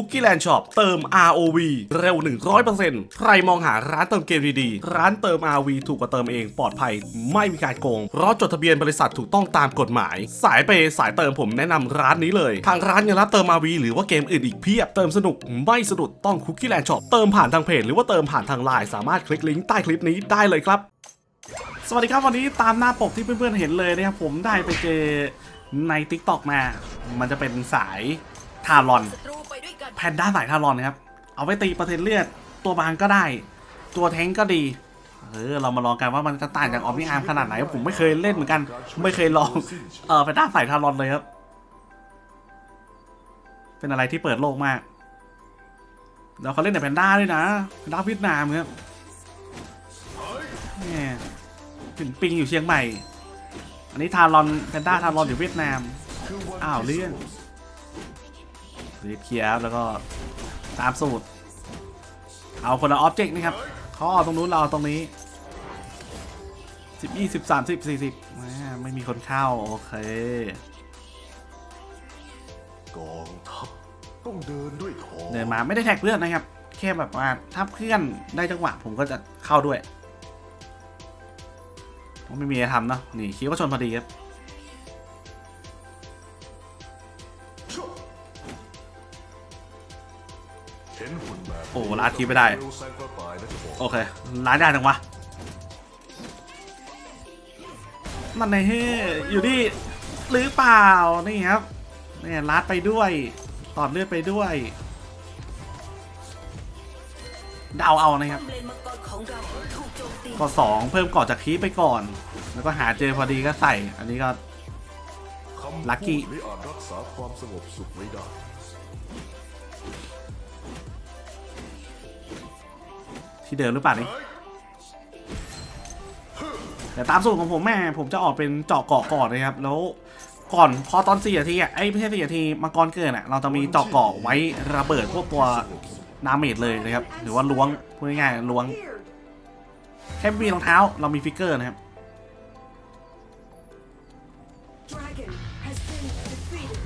คุกกี้แลนด์ช็อปเติม ROV เร็ว 100%ใครมองหาร้านเติมเกมดีๆ ร้านเติม ROV ถูกกว่าเติมเองปลอดภัย ไม่มีการโกง เพราะจดทะเบียนบริษัทถูกต้องตามกฎหมาย สายเปย์สายเติมผมแนะนำร้านนี้เลย ทางร้านยังรับเติม ROV หรือว่าเกมอื่นอีกเพียบเติมสนุกไม่สะดุดต้องคุกกี้แลนด์ช็อปเติมผ่านทางเพจหรือว่าเติมผ่านทางไลน์สามารถคลิกลิงก์ใต้คลิปนี้ได้เลยครับ สวัสดีครับวันนี้ตามหน้าปกที่เพื่อนๆเห็นเลยนะครับผมได้ไปเจอใน t ิ k t o k มา มันจะเป็นสายทารอน แพนด้าสายทารอนนะครับ เอาไว้ตีปร์เซ็นต์เลือด ตัวบางก็ได้ ตัวแทงก็ดี เออ เรามาลองกันว่ามันจะต่างจากออมนิอาร์มขนาดไหน ผมไม่เคยเล่นเหมือนกัน ไม่เคยลอง เออแพนด้าสายทารอนเลยครับ เป็นอะไรที่เปิดโลกมาก แล้วเขาเล่นแต่แพนด้าด้วยนะแพนด้าเวียดนามครับเนี่ยถึงปิงอยู่เชียงใหม่ อันนี้ทารอนแพนด้าทารอนอยู่เวียดนาม อ้าวเลื่อน รีบเคลียร์ครับแล้วก็ตามสูตร เอาคนละออบเจกต์นะครับเขาเอาตรงนู้นเราเอาตรงนี้สิบยี่สิบสามสิบสี่สิบไม่มีคนเข้า โอเค กองทัพต้องเดินด้วยท้องเดินมาไม่ได้แท็กเพื่อนนะครับ แค่แบบว่าถ้าเพื่อนได้จังหวะผมก็จะเข้าด้วยผมไม่มีอะไรทำเนาะนี่คิดว่าชนพอดีครับ แบบโอ้ลาทีไม่ได้ โอเคร้านยากจังวะมันในเฮ้อยู่นี่หรือเปล่านี่ครับเนี่ยลัดไปด้วยตอดเลือดไปด้วยเดาเอานะครับกรของเราถูกโจมตีก็สองเพิ่มก่อจากคีไปก่อน แล้วก็หาเจอพอดีก็ใส่ อันนี้ก็ลัคกี้พูดนี้อาจรักษาความสงบสุขไว้ได้ ที่เดิมหรือเปล่านี่แต่ตามสูตรของผมแม่ผมจะออกเป็นเจาะเกาะก่อนนะครับ แล้วก่อนพอตอนสี่นาทีอะไอ้ไม่ใช่สี่นาทีมังกรเกินอะเราจะมีเจาะเกาะไว้ระเบิดพวกตัวนาเมจเลยนะครับ หรือว่าล้วงพูดง่ายๆล้วงแค่มีรองเท้าเรามีฟิกเกอร์นะครับ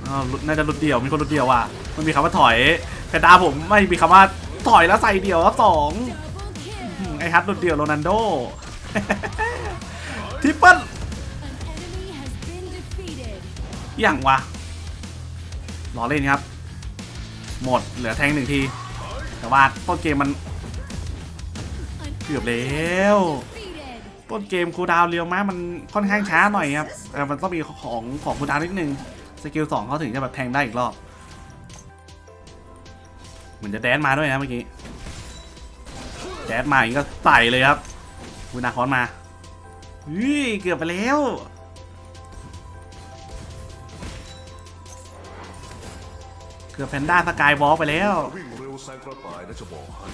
อ๋อหลุดน่าจะหลุดเดี่ยวมีคนหลุดเดี่ยวว่ะมันมีคำว่าถอยแต่ดาผมไม่มีคำว่าถอยแล้วใส่เดี่ยวครับสอง ฮัทหลุดเดี่ยวโรนันโดทิปเปิลอย่างวะรอเล่นครับ หมดเหลือแทงหนึ่งที แต่ว่าต้นเกมมัน เกือบแล้วต้นเกมคูดาวเรียวมากมันค่อนข้างช้าหน่อยครับแต่มันต้องมีของของคูดาวนิดนึงสกิลสองเขาถึงจะแบบแทงได้อีกรอบ เหมือนจะแดนมาด้วยนะเมื่อกี้ แดมาอีกก็ใส่เลยครับวินาคอนมาเฮ้ยเกือบไปแล้วเกือบแพนด้าสกายวอล์กไปแล้ววิ่งเร็วแซงกระต่ายนะจะบอกให้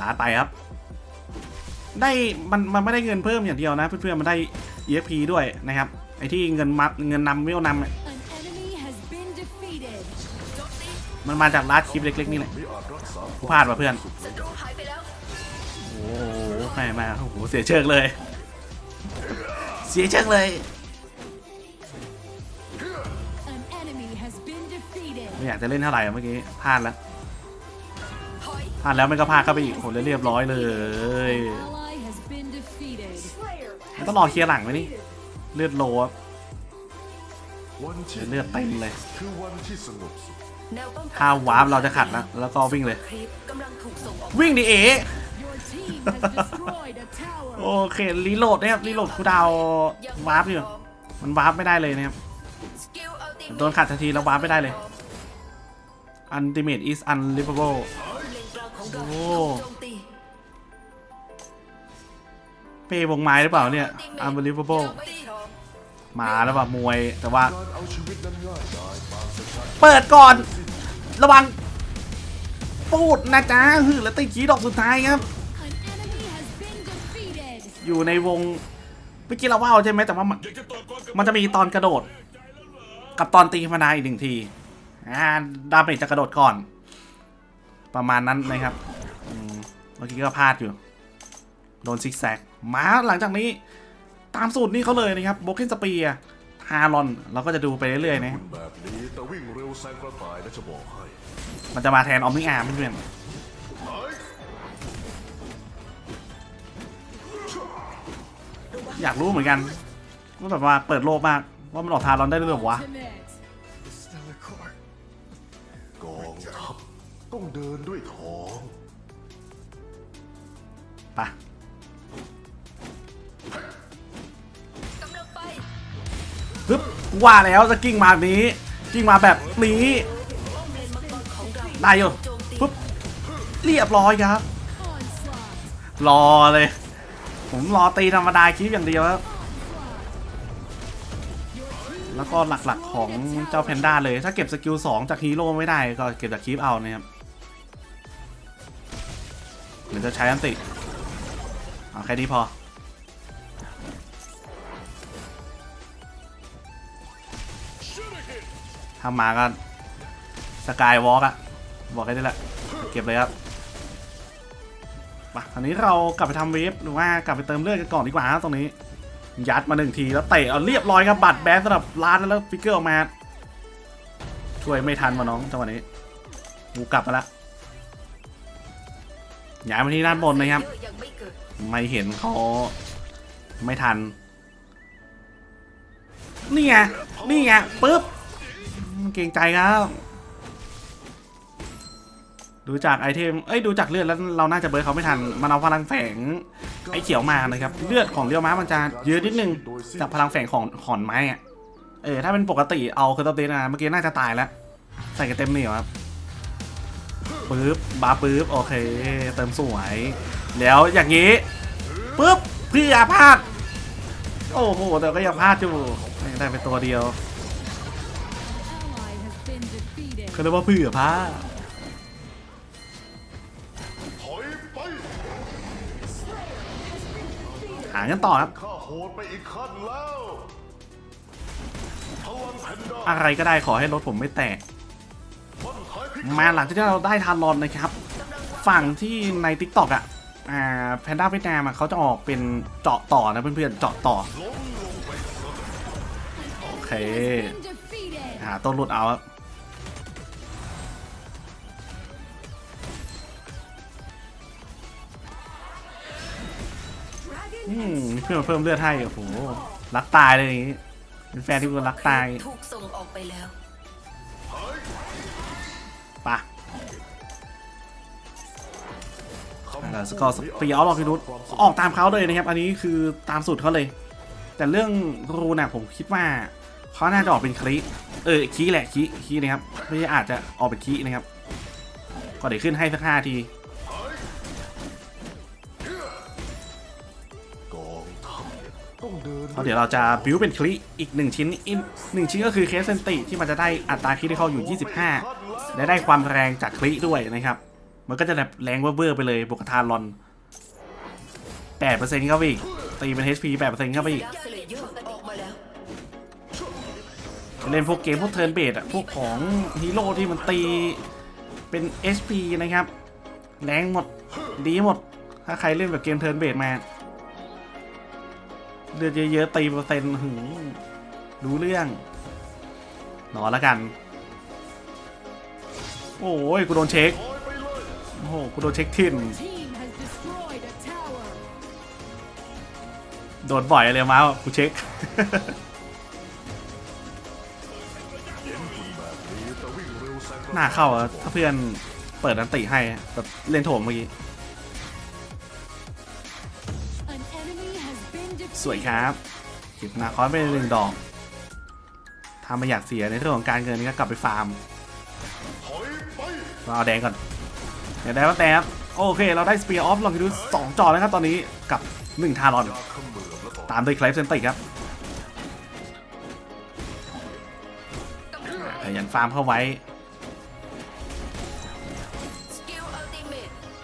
ลาไปครับ ได้มันมันไม่ได้เงินเพิ่มอย่างเดียวนะ เพื่อนๆมันได้ EXP ด้วยนะครับไอที่เงินมัดเงินนำไม่เอานำ มันมาจากลาดคลิปเล็ก ๆ นี่แหละไม่าจรักษากูพลาดว่ะเพื่อน โอ้โหไม่มาโอ้โห เสียเชิงเลย เสียเชิงเลย ไม่อยากจะเล่นเท่าไหร่เมื่อกี้ พลาดแล้ว พลาดแล้วมันก็พลาดเข้าไปอีกโหเลยเรียบร้อยเลยมันต้องรอเคลียร์หลังไหมนี่ เลือดโลวันที่เลือดเต็มเลย คือวันที่สงบสุขแนวป้องกันถ้าวาร์ปเราจะขัดนะแล้วก็วิ่งเลยครีปกำลังถูกส่งออกวิ่งดิเอ Your team has destroyed a โอ tower. เครีโหลดนะครับรีโหลดคูลดาวน์วาร์ปอยู่มันวาร์ปไม่ได้เลยนะครับสกิลอัลติเมทโดนขัดทันทีแล้ววาร์ปไม่ได้เลย Ultimate is unlivable เลนกลางของเราโอ้ถูกโจมตีเป้วงไม้หรือเปล่าเนี่ย unbelievable โจมตีมาแล้วแบบมวยแต่ว่าการ เปิดก่อน ระวัง ปูดนะจ๊ะฮือแล้วตีขีดอกสุดท้ายครับ อยู่ในวงเมื่อกี้เราว่าวใช่ไหมแต่ว่ามันมันจะมีตอนกระโดด กับตอนตีธรรมดาอีกหนึ่งทีอ่าดาเมจจะกระโดดก่อน ประมาณนั้นนะครับเมื่อกี้ก็พลาดอยู่ โดนซิกแซกมาหลังจากนี้ ตามสูตรนี้เขาเลยนะครับโบเกนสเปีย ทารอน เราก็จะดูไปเรื่อยๆนะหุ่นแบบนี้แต่วิ่งเร็วแซงกระต่ายนะจะบอกให้มันจะมาแทนออมนิอาร์เพื่อนเฮ้ยๆอยากรู้เหมือนกันว่าแบบว่าเปิดโลกมากว่ามันออกทารอนได้ด้วยเหรอวะ Ultimate. กองทัพต้องเดินด้วยท้อง ว่าแล้วจะกิ้งมาแบบนี้ กิ้งมาแบบนี้ได้อยู่ปึ๊บเรียบร้อยครับ รอเลย ผมรอตีธรรมดาคลิปอย่างเดียวครับแล้วก็หลักๆของเจ้าแพนด้าเลย ถ้าเก็บสกิล2จากฮีโร่ไม่ได้ก็เก็บจากคลิปเอานะครับเหรือนจะใช้อันติเอาแค่นี้พอามาก็สกายวอล์กอะบอกให้ได้แหละ เก็บเลยครับมาอันนี้เรากลับไปทำเวฟหรือว่ากลับไปเติมเลือดกันก่อนดีกว่าตรงนี้ ยัดมาหนึ่งทีแล้วเตะเอาเรียบร้อยครับบัตรแบนสำหรับร้านแล้วฟิกเกอร์ออกมา ช่วยไม่ทันมาน้องจังหวะนี้กูกลับมาละย้ายมาที่ด้านบนนะครับ ไม่เห็นเขาไม่ทัน นี่ไง นี่ไง ปึ๊บ เก่งใจครับดูจากไอเทม เอ้ย ดูจากเลือดแล้วเราน่าจะเบิร์ดเขาไม่ทัน มันเอาพลังแฝงไอเขียวมานะครับ เลือดของเรียวม้ามันจะเยอะนิดนึงจากพลังแฝงของขอนไม้อะเออ ถ้าเป็นปกติเอาคือตอเตนะเมื่อกี้น่าจะตายแล้ว ใส่กันเต็มเหนียวครับปึ๊บบาปึ๊บ โอเค เติมสวย แล้วอย่างนี้ปึ๊บเพื่อพลาด โอ้โห แต่ก็ยังพลาดอยู่ยังได้เป็นตัวเดียว defeated. เขาเรียกว่าเพื่อพลาหากันต่อครับข้าอะไรก็ได้ขอให้รถผมไม่แตก มาหลังจากที่เราได้ทารอนนะครับ ฝั่งที่ใน t ิ k t o k อะอ่าแพนด้าเวียดนามเขาจะออกเป็นเจาะต่อนะเพื่อนๆเจาะต่อ โอเค หาต้นหลุดเอาครับ อืมเพื่อนมาเพิ่มเลือดให้โอ้โหรักตายเลยอย่างนี้เป็นแฟนที่คุณรักตายถูกส่งออกไปแล้วปะแล้วก็สปีเอาลอพินุษออกตามเขาเลยนะครับ อันนี้คือตามสูตรเขาเลย แต่เรื่องรูน่ะผมคิดว่าเขาน่าจะออกเป็นคลิเออคีแหละคีคีนะครับไม่ใช่อาจจะออกเป็นคีนะครับ ก็เดี๋ยวขึ้นให้สักห้าที ราะเดี๋ยวเราจะบิวเป็นคลิอีกหนึ่งชิ้นอีกหนึ่งชิ้นก็คือเคสเซนติที่มันจะได้อัตราคลิที่เข้าอยู่ 25 และได้ความแรงจากคลิด้วยนะครับ มันก็จะแบบแรงเวอร์ไปเลยบวกทารอน 8%เข้าไปอีก ตีเป็น HP 8%เข้าไปอีกยักษ์เลยเยอะออกมาแล้วเล่นพวกเกมพวกเทิร์นเบดอะพวกของฮีโร่ที่มันตีเป็น HP นะครับ แรงหมดดีหมด ถ้าใครเล่นแบบเกมเทิร์นเบดมา เลือดเยอะๆตีเปอร์เซ็นต์หืมรู้เรื่องนอนแล้วกัน โอ้ยกูโดนเช็ค โอ้โหกูโดนเช็คทินโดนบ่อยเลยมากูเช็คหน้าเข้าถ้าเพื่อนเปิดอันติให้แบบเล่นโถมเมื่อกี้ วยครับเก็บนาคอนไปหนึ่งดอกถ้าไม่อยากเสียในเรื่องของการเงินก็กลับไปฟาร์มเราเอาแดงก่อนเดี๋ยวได้ว่าแต่โอเค เราได้สเปียร์ออฟลองดูสองจอแล้วครับ ตอนนี้กับหนึ่งทารอนยาขมือบแล้วต่อตามด้วยไคลฟ์เซนติครับขยันฟาร์มเข้าไว้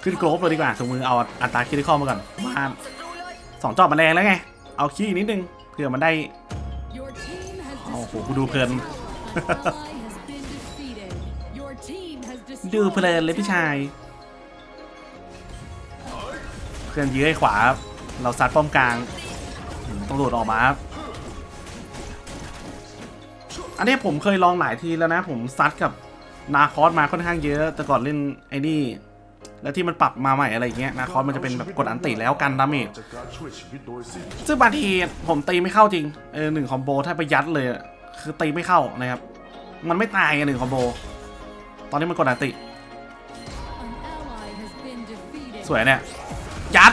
ขึ้นโกลบเลยดีกว่าถุงมือเอาอัตราคิดที่ข้อมาก่อนว่าสองจอบมันแรงแล้วไง เอาขี้นิดนึงเผื่อมันได้ Your team has โอ้โห destroyed กูดูเพลิน An ally has been defeated. Your team has ดู destroyed เพลินเลยพี่ชาย เพื่อนยื้อให้ขวาครับเราซัดป้อมกลางอืมต้องโดดออกมาครับอันนี้ผมเคยลองหลายทีแล้วนะ ผมซัดกับนาคอสมาค่อนข้างเยอะ แต่ก่อนเล่นไอ้นี่ แล้วที่มันปรับมาใหม่อะไรเงี้ยนาคอสมันจะเป็นแบบกดอันติแล้วกันดาเมจจากการช่วยชีวิตโดซึ่งบางทีผมตีไม่เข้าจริงเออหนึ่งคอมโบถ้าไปยัดเลยคือตีไม่เข้านะครับ มันไม่ตายไงหนึ่งคอมโบ ตอนนี้มันกดอันติ สวยเนี่ย ยัด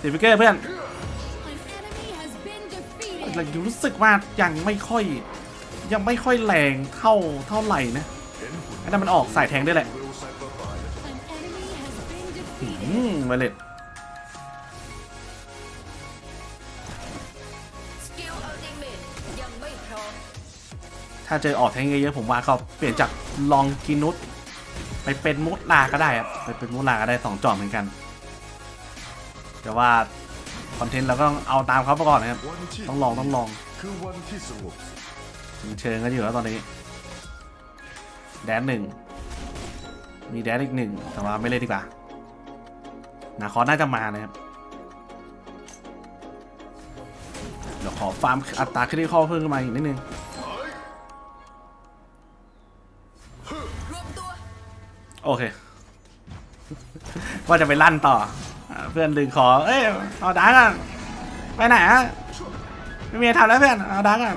สีฟิกเกอร์เพื่อน An enemy has been defeated. แต่รู้สึกว่ายังไม่ค่อย ยังไม่ค่อยแรงเท่าเท่าไหร่นะเห็นหุ่นไอ้นั่นมันออกสายแทงได้แหละ อืมเวเลตสกิลอัลติเมตยังไม่พร้อมถ้าเจอออกแทงเยอะๆผมว่าเขาเปลี่ยนจากลองกินุสไปเป็นมุดลาก็ได้ครับไปเป็นมุดลาก็ได้สองจอมเหมือนกัน แต่ว่าคอนเทนต์เราก็ต้องเอาตามเขาไปก่อนนะครับ ต้องลองต้องลองเชิงกันอยู่แล้วตอนนี้ แดนหนึ่งมีแดนอีกหนึ่งแต่ว่าไม่เล่นดีกว่า นาคอนน่าจะมานะครับเดี๋ยวขอฟาร์มอัตราคริติคอลเพิ่มขึ้นมาอีกนิดนึงโอเค ว่าจะไปลั่นต่อ เพื่อนดึงขอ เอ้ย เอาดักอะไปไหนอะไม่มีทำแล้วเพื่อน เอาดักอะ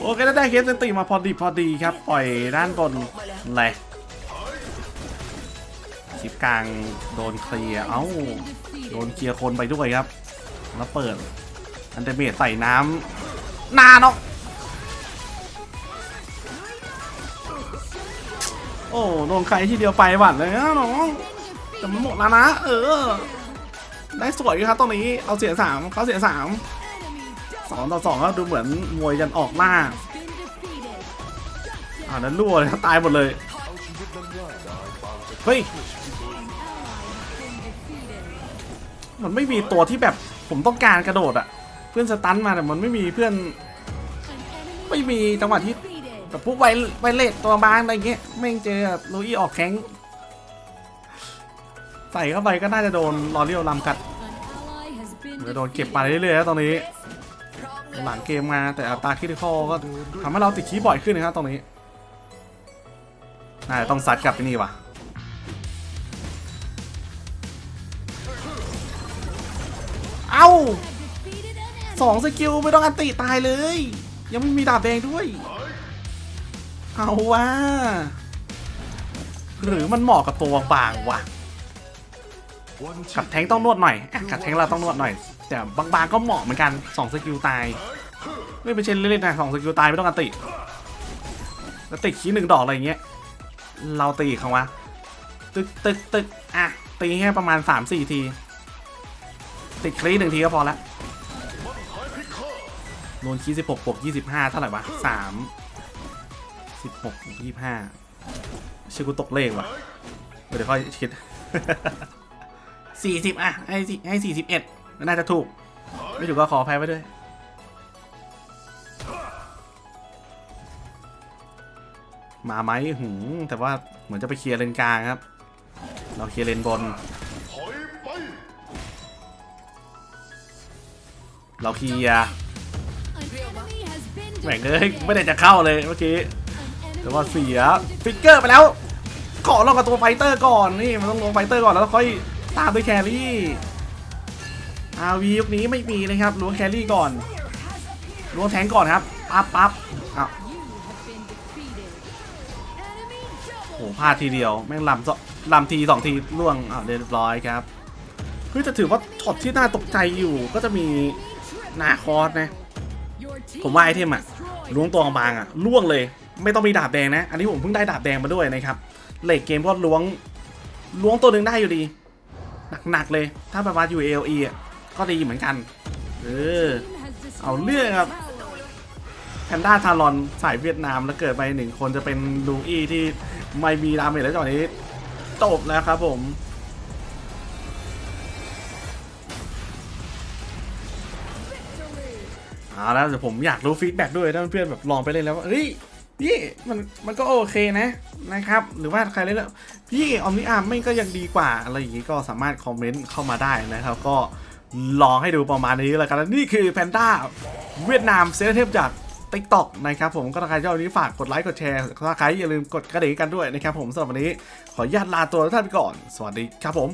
โอเคแล้วได้เคสเซนติมาพอดีพอดีครับ ปล่อยด้านบนแหละ คลิปกลางโดนเคลียร์เอ้า โดนเคลียร์คนไปด้วยครับ แล้วเปิด อันเดเมทใส่น้ำนาเนาะโอ้โดนใครที่เดียวไปหวัดเลยนะน้องแต่มันหมดแล้วนะ เออ ได้สวยครับตรงนี้เอาเสียสามเขาเสียสามสองต่อสองก็ดูเหมือนมวยกันออกหน้าอ่านั้นรั่วเลยตายหมดเลยเอาชีวิตนั้นง่ายดายบางจากเฮ้ย มันไม่มีตัวที่แบบผมต้องการกระโดดอะเพื่อนสตันมาแต่มันไม่มีเพื่อน ไม่มีจังหวะที่แบบพวกไวไวเลตตัวบางอะไรเงี้ยแม่เจอลุยออกแข้งใส่เข้าไปก็น่าจะโดนลอเรียลลำกัด An ally has been จะโดนเก็บ defeated. มาเรื่อยๆแล้วตรงนี้ หลังเกมมาแต่อัตราคิดข้อก็ทำให้เราติดคีบ่อยขึ้นนะครับตรงนี้น่าจะต้องซัดกลับไปนี่ว่ะ สองสกิลไม่ต้องอันติตายเลย ยังไม่มีดาบแดงด้วย เอาว่า หรือมันเหมาะกับตัวบางวะกับแทงต้องนวดหน่อยกับแทงเราต้องนวดหน่อย แต่บางๆก็เหมาะเหมือนกันสองสกิลตายไม่เป็นเช่นเล่นๆนะสองสกิลตายไม่ต้องอันติแล้วติดขี้หนึ่งดอกอะไรเงี้ย เราตีเขาวะตึกตึกตึกอะตีแค่ประมาณ3 4ที ติดคลีหนึ่งทีก็พอละโดนคีสิบหกบวกยี่สิบห้าเท่าไหร่วะสามสิบหกยี่ห้าชื่อกูตกเลขวะเดี๋ยวค่อยคิดสี่สิบอะ ให้สี่ให้สี่สิบเอ็ดน่าจะถูก ไม่ถูกก็ขออภัยไว้ด้วยมาไหมหืมแต่ว่าเหมือนจะไปเคลียร์เลนกลางครับ เราเคลียร์เลนบน เราเคลียร์แหม่งเอ้ยไม่ได้จะเข้าเลยเมื่อกี้แต่ว่าเสียฟิกเกอร์ไปแล้วขอลองกับตัวไฟเตอร์ก่อนนี่มันต้องลงไฟเตอร์ก่อนแล้วค่อยตามด้วยแครี่อาวียุคนี้ไม่มีเลยครับล้วงแครี่ก่อนล้วงแทงก่อนครับปั๊บปั๊บอ้าวโหพลาดทีเดียวแม่งลำสลำทีสองทีล่วงอ้าวเรียบร้อยครับเฮ้ยแต่ถือว่าช็อตที่น่าตกใจอยู่ก็จะมี นาคอสนะ Your team ผมว่าไอเทมอะ destroyed. ล้วงตัวบางๆอะล่วงเลย ไม่ต้องมีดาบแดงนะ อันนี้ผมเพิ่งได้ดาบแดงมาด้วยนะครับเลกเกมก็ล้วงล้วงตัวหนึ่งได้อยู่ดี หนักๆเลย ถ้าแบบว่า UALE อะก็ดีเหมือนกัน เออ Has เอา destroyed เรื่องครับ a tower. แพนด้าทารอนสายเวียดนามแล้วเกิดไปหนึ่งคนจะเป็นลูอี้ที่ไม่มีดาเมจแล้วจังหวะนี้จบแล้วครับผม เอาแล้วเดี๋ยวผมอยากรู้ฟีดแบ็ด้วยถ้าเพื่อนแบบลองไปเล่นแล้วว่าเฮ้ยพี่มันมันก็โอเคนะนะครับ หรือว่าใครเล่นแล้วพี่ออมนิอาร์มไม่ก็ยังดีกว่า อะไรอย่างนี้ก็สามารถคอมเมนต์เข้ามาได้นะครับก็ลองให้ดูประมาณนี้แล้วกันและนี่คือแพนด้าเวียดนามเซนเทพจาก TikTok นะครับผมก็ถ้าใครชอบวันนี้ฝากกดไลค์กดแชร์ถ้าใครอย่าลืมกดกระดิ่งกันด้วยนะครับผมสำหรับวันนี้ขออนุญาตลาตัวทุกท่านไปก่อน สวัสดีครับผม